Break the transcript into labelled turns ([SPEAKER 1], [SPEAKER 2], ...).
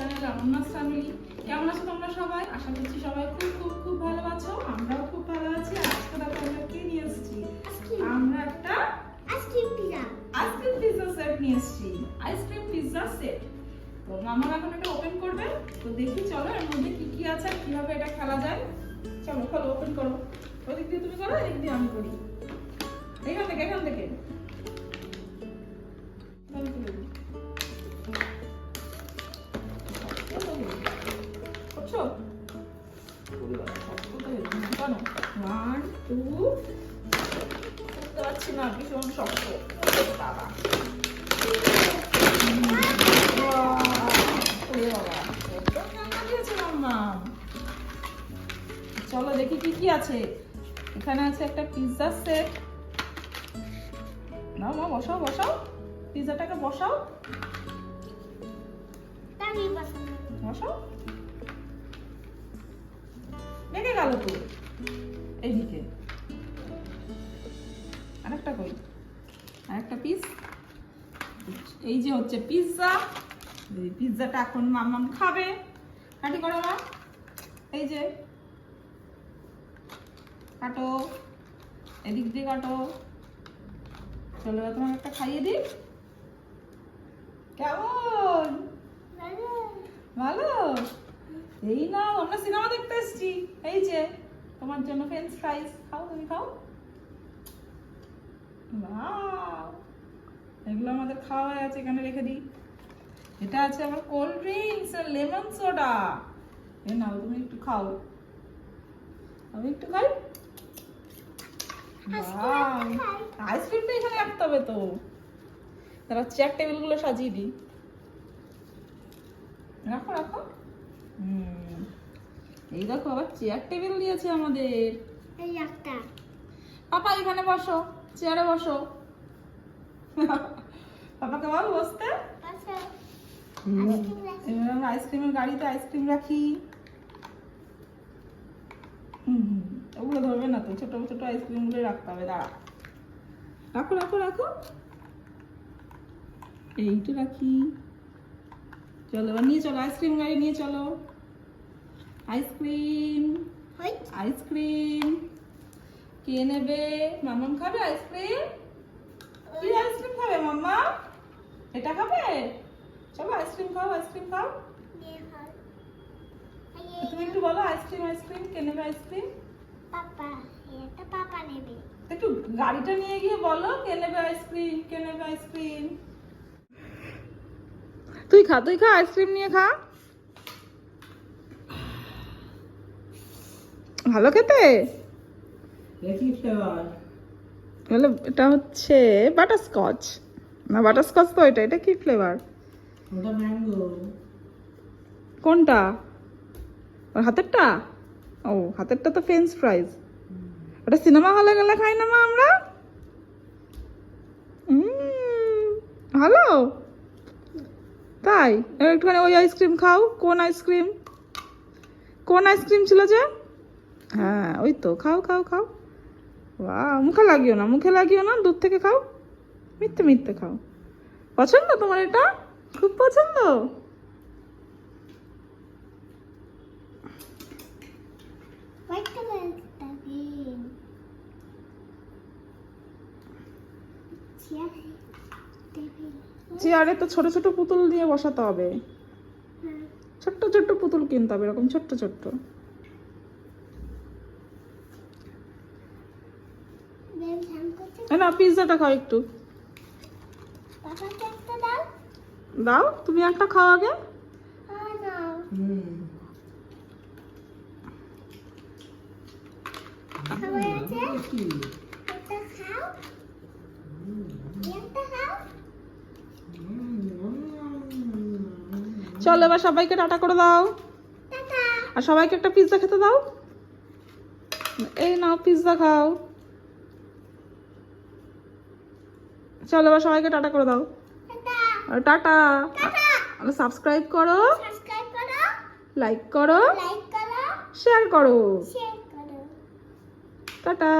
[SPEAKER 1] Channel Ramnath family কেমন আছো তোমরা সবাই? আশা করছি সবাই খুব খুব খুব ভালো আছো। আমরাও খুব ভালো আছি। আজকে দেখো আমরা কি নিয়ে এসেছি? আমরা একটা আইসক্রিম পিৎজা সেট নিয়ে এসেছি। আইসক্রিম পিৎজা সেট তো মামা এখন এটা ওপেন করবে। তো দেখি চলো এর মধ্যে কি কি আছে কীভাবে এটা খেলা যায়। চলো খোলো ওপেন করো। ওদিক দিয়ে তুমি করো এদিক দিয়ে আমি করি। এখান থেকে এখান থেকে। কেন? One, two, করতে পারছি না, ভীষণ শক্ত। বাবা। চলো দেখি কি কি আছে। এখানে আছে একটা পিৎজা সেট না মা বসাও বসাও। পিৎজাটাকে বসাও। বসাও। লেগে গেল তো এই যে হচ্ছে পিৎজা এই পিৎজাটা এখন মাম্মাম খাবে। কাটি করো মা। এই যে। কাটো। এদিক দিয়ে কাটো। চলো তোমাকে একটা খাইয়ে দিই। কেমন? ভালো। এই না আমরা সিনেমা দেখতে এসেছি। এই যে তোমার জন্য ফ্রেঞ্চ ফ্রাইস খাও তুমি খাও। Wow! এগুলো আমাদের খাওয়া হয়ে আছে এখানে রেখে দিই। এটা আছে আমার কোল্ড ড্রিঙ্কস আর লেমন সোডা এ নাও তুমি একটু খাও। আমি একটু খাই। আইসক্রিমটা এখানে রাখতে হবে তো। তারা চেয়ার টেবিলগুলো সাজিয়ে দিই। রাখো রাখো। হুম এই দেখো আবার চেয়ার টেবিল দিয়েছে আমাদের। পাপা এখানে বসো চেয়ারে বসো। পাপাকে বল বসতে। এবার আমরা আইসক্রিমের গাড়িতে আইসক্রিম রাখি। ওগুলো ধরবে না তো ছোট ছোট আইসক্রিমগুলো রাখতে হবে দাঁড়া। রাখো রাখো রাখো। এইটা রাখি। চলো এবার নিয়ে চলো আইসক্রিম গাড়ি নিয়ে চলো। আইসক্রিম। আইসক্রিম। কে নেবে? মামাম খাবে আইসক্রিম? কি আইসক্রিম খাবে মাম্মা? এটা খাবে চলো আইসক্রিম খাও আইসক্রিম খাও। তুমি একটু বলো আইসক্রিম আইসক্রিম কে নেবে আইসক্রিম একটু গাড়িটা নিয়ে গিয়ে বলো কে নেবে আইসক্রিম কে নেবে আইসক্রিম তুই খা তুই খা আইসক্রিম নিয়ে খা। ভালো খেতে? বলে এটা হচ্ছে বাটারস্কচ না বাটারস্কচ তো এটা এটা কি ফ্লেভার কোনটা? ওর হাতেরটা? ও হাতেরটা তো ফ্রেঞ্চ ফ্রাইজ ওটা সিনেমা হলে গেলে খাই না মা আমরা? ভালো তাই একটুখানি ওই আইসক্রিম খাও কোন আইসক্রিম কোন আইসক্রিম ছিল যে? হ্যাঁ ওই তো খাও খাও খাও। বাহ মুখে লাগিও না মুখে লাগিও না দূর থেকে খাও। মিথ্যে মিথ্যে খাও। পছন্দ তোমার এটা? খুব পছন্দ? চেয়ারে তো ছোট ছোট পুতুল দিয়ে বসাতে হবে। ছোট্ট ছোট্ট পুতুল কিনতে হবে এরকম ছোট্ট ছোট্ট। না পিৎজাটা খাও একটু। দাও তুমি একটা খাও আগে। চলো এবার সবাইকে টাটা করে দাও। আর সবাইকে একটা পিৎজা খেতে দাও। এই নাও পিৎজা খাও। চলো এবার সবাইকে টাটা করে দাও। টাটা। সাবস্ক্রাইব করো। লাইক করো। শেয়ার করো। টাটা।